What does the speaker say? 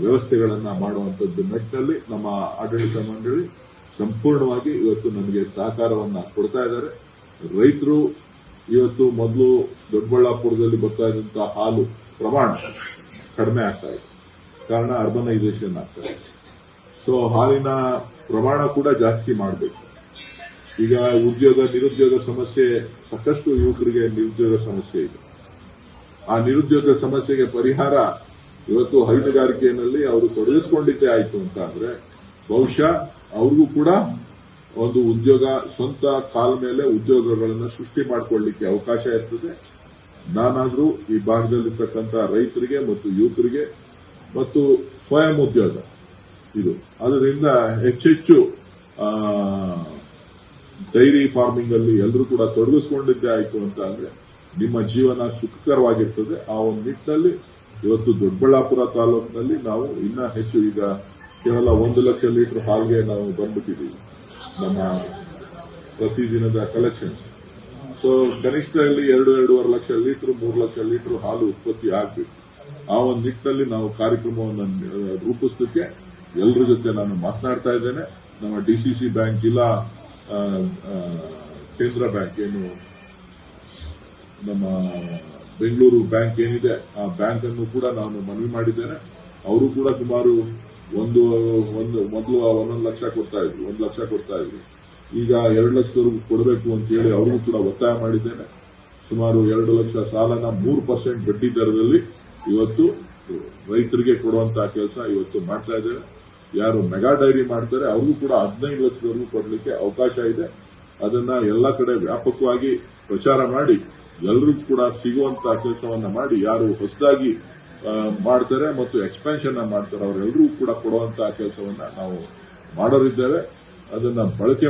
ವ್ಯವಸ್ಥೆಗಳನ್ನ ಮಾಡುವಂತದ್ದು ನಿಟ್ಟಿನಲ್ಲಿ ನಮ್ಮ ಆಡಳಿತ ಮಂಡಳಿ ಸಂಪೂರ್ಣವಾಗಿ ಇವತ್ತು ನಮಗೆ ಸಹಕಾರವನ್ನ ಕೊಡ್ತಾ ಇದ್ದಾರೆ. ರೈತರು ಇವತ್ತು ಮೊದಲು ದೊಡ್ಡಬಳ್ಳಾಪುರದಲ್ಲಿ ಬರ್ತಾ ಇದ್ದಂತಹ ಹಾಲು ಪ್ರಮಾಣ ಕಡಿಮೆ ಆಗ್ತಾ ಇದೆ. ಕಾರಣ ಅರ್ಬನೈಸೇಷನ್ ಆಗ್ತಾ ಇದೆ. ಸೊ, ಹಾಲಿನ ಪ್ರಮಾಣ ಕೂಡ ಜಾಸ್ತಿ ಮಾಡಬೇಕು. ಈಗ ಉದ್ಯೋಗ, ನಿರುದ್ಯೋಗ ಸಮಸ್ಯೆ, ಸಾಕಷ್ಟು ಯುವಕರಿಗೆ ನಿರುದ್ಯೋಗ ಸಮಸ್ಯೆ ಇದೆ. ಆ ನಿರುದ್ಯೋಗ ಸಮಸ್ಯೆಗೆ ಪರಿಹಾರ ಇವತ್ತು ಹೈನುಗಾರಿಕೆಯಲ್ಲಿ ಅವರು ತೊಡಗಿಸಿಕೊಂಡಿದ್ದೇ ಆಯ್ತು ಅಂತ ಅಂದ್ರೆ ಬಹುಶಃ ಅವ್ರಿಗೂ ಕೂಡ ಒಂದು ಉದ್ಯೋಗ, ಸ್ವಂತ ಕಾಲ ಮೇಲೆ ಉದ್ಯೋಗಗಳನ್ನು ಸೃಷ್ಟಿ ಮಾಡಿಕೊಳ್ಳಿಕ್ಕೆ ಅವಕಾಶ ಇರ್ತದೆ. ನಾನಾದರೂ ಈ ಭಾಗದಲ್ಲಿರ್ತಕ್ಕಂಥ ರೈತರಿಗೆ ಮತ್ತು ಯುವಕರಿಗೆ ಮತ್ತು ಸ್ವಯಂ ಉದ್ಯೋಗ ಇದು. ಅದರಿಂದ ಹೆಚ್ಚೆಚ್ಚು ಡೈರಿ ಫಾರ್ಮಿಂಗ್ ಅಲ್ಲಿ ಎಲ್ಲರೂ ಕೂಡ ತೊಡಗಿಸಿಕೊಂಡಿದ್ದೇ ಆಯ್ತು ಅಂತ ಅಂದ್ರೆ ನಿಮ್ಮ ಜೀವನ ಸುಖಕರವಾಗಿರ್ತದೆ. ಆ ಒಂದು ನಿಟ್ಟಿನಲ್ಲಿ ಇವತ್ತು ದೊಡ್ಡಬಳ್ಳಾಪುರ ತಾಲೂಕಿನಲ್ಲಿ ನಾವು ಇನ್ನ ಹೆಚ್ಚು ಈಗ ಕೇವಲ ಒಂದು ಲಕ್ಷ ಲೀಟರ್ ಹಾಲ್ಗೆ ನಾವು ಬಂದ್ಬಿಟ್ಟಿದ್ದೀವಿ. ನಮ್ಮ ಪ್ರತಿದಿನದ ಕಲೆಕ್ಷನ್ ಸೊ ಕನಿಷ್ಠ ಇಲ್ಲಿ ಎರಡು, ಎರಡೂವರೆ ಲಕ್ಷ ಲೀಟರ್, ಮೂರು ಲಕ್ಷ ಲೀಟರ್ ಹಾಲು ಉತ್ಪತ್ತಿ ಆಗ್ಬೇಕು ಆ ಒಂದು ನಿಟ್ಟಿನಲ್ಲಿ ನಾವು ಕಾರ್ಯಕ್ರಮವನ್ನು ರೂಪಿಸಲಿಕ್ಕೆ ಎಲ್ಲರ ಜೊತೆ ನಾನು ಮಾತನಾಡ್ತಾ ಇದ್ದೇನೆ. ನಮ್ಮ ಡಿಸಿಸಿ ಬ್ಯಾಂಕ್, ಜಿಲ್ಲಾ ಕೇಂದ್ರ ಬ್ಯಾಂಕ್ ಏನು ನಮ್ಮ ಬೆಂಗಳೂರು ಬ್ಯಾಂಕ್ ಏನಿದೆ, ಆ ಬ್ಯಾಂಕ್ ಅನ್ನು ಕೂಡ ನಾನು ಮನವಿ ಮಾಡಿದ್ದೇನೆ. ಅವರು ಕೂಡ ಸುಮಾರು ಒಂದು ಒಂದು, ಮೊದಲು ಒಂದೊಂದು ಲಕ್ಷ ಕೊಡ್ತಾ ಇದ್ರು, ಒಂದು ಲಕ್ಷ ಕೊಡ್ತಾ ಇದ್ರು. ಈಗ ಎರಡು ಲಕ್ಷದವರೆಗೂ ಕೊಡಬೇಕು ಅಂತ ಹೇಳಿ ಅವ್ರಿಗೂ ಕೂಡ ಒತ್ತಾಯ ಮಾಡಿದ್ದೇನೆ. ಸುಮಾರು ಎರಡು ಲಕ್ಷ ಸಾಲನ ಮೂರು ಪರ್ಸೆಂಟ್ ಬಡ್ಡಿ ದರದಲ್ಲಿ ಇವತ್ತು ರೈತರಿಗೆ ಕೊಡುವಂತಹ ಕೆಲಸ ಇವತ್ತು ಮಾಡ್ತಾ ಇದ್ದೇವೆ ಯಾರು ಮೆಗಾ ಡೈರಿ ಮಾಡ್ತಾರೆ, ಅವ್ರಿಗೂ ಕೂಡ ಹದಿನೈದು ಲಕ್ಷದವರೆಗೂ ಕೊಡಲಿಕ್ಕೆ ಅವಕಾಶ ಇದೆ. ಅದನ್ನ ಎಲ್ಲ ಕಡೆ ವ್ಯಾಪಕವಾಗಿ ಪ್ರಚಾರ ಮಾಡಿ ಎಲ್ಲರಿಗೂ ಕೂಡ ಸಿಗುವಂತ ಕೆಲಸವನ್ನ ಮಾಡಿ, ಯಾರು ಹೊಸದಾಗಿ ಮಾಡ್ತಾರೆ ಮತ್ತು ಎಕ್ಸ್ಪೆನ್ಷನ್ ಮಾಡ್ತಾರೆ ಅವರೆಲ್ಲರೂ ಕೂಡ ಕೊಡುವಂತಹ ಕೆಲಸವನ್ನ ನಾವು ಮಾಡೋರಿದ್ದೇವೆ. ಅದನ್ನ ಬಳಕೆ